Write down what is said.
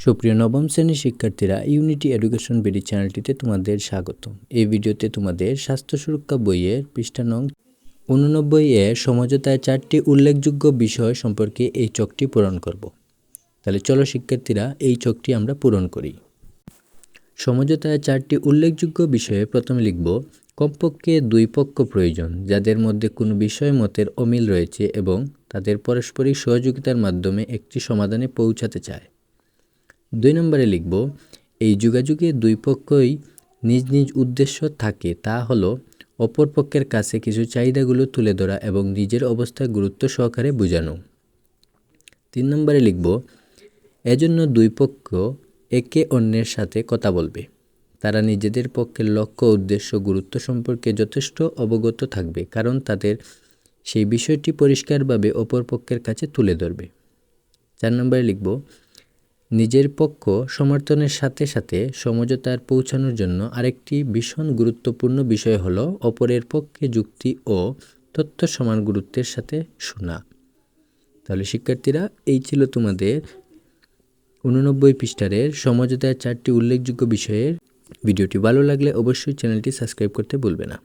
সুপ্রিয় নবম শ্রেণির শিক্ষার্থীরা ইউনিটি এডুকেশন বিডি চ্যানেলটিতে তোমাদের স্বাগত এই ভিডিওতে তোমাদের স্বাস্থ্য সুরক্ষা বইয়ের পৃষ্ঠানং উননব্বই এ সমঝোতায় চারটি উল্লেখযোগ্য বিষয় সম্পর্কে এই চকটি পূরণ করব। তাহলে চলো শিক্ষার্থীরা, এই চকটি আমরা পূরণ করি। সমঝোতায় চারটি উল্লেখযোগ্য বিষয়ে প্রথমে লিখব, কমপক্ষে দুই পক্ষ প্রয়োজন, যাদের মধ্যে কোনো বিষয় মতের অমিল রয়েছে এবং তাদের পারস্পরিক সহযোগিতার মাধ্যমে একটি সমাধানে পৌঁছাতে চায়। দুই নম্বরে লিখব, এই যোগাযোগে দুই পক্ষই নিজ নিজ উদ্দেশ্য থাকে, তা হলো অপর পক্ষের কাছে কিছু চাহিদাগুলো তুলে ধরা এবং নিজের অবস্থা গুরুত্ব সহকারে বোঝানো। তিন নম্বরে লিখব, এজন্য দুই পক্ষ একে অন্যের সাথে কথা বলবে। তারা নিজেদের পক্ষের লক্ষ্য, উদ্দেশ্য, গুরুত্ব সম্পর্কে যথেষ্ট অবগত থাকবে, কারণ তাদের সেই বিষয়টি পরিষ্কারভাবে অপর পক্ষের কাছে তুলে ধরবে। চার নম্বরে লিখব নিজের পক্ষ সমর্থনের সাথে সাথে সমঝোতার পৌঁছানোর জন্য আরেকটি ভীষণ গুরুত্বপূর্ণ বিষয় হল অপরের পক্ষে যুক্তি ও তথ্য সমান গুরুত্বের সাথে শোনা। তাহলে শিক্ষার্থীরা, এই ছিল তোমাদের উননব্বই পৃষ্ঠারের সমঝোতার চারটি উল্লেখযোগ্য বিষয়ের ভিডিওটি। ভালো লাগলে অবশ্যই চ্যানেলটি সাবস্ক্রাইব করতে ভুলবে না।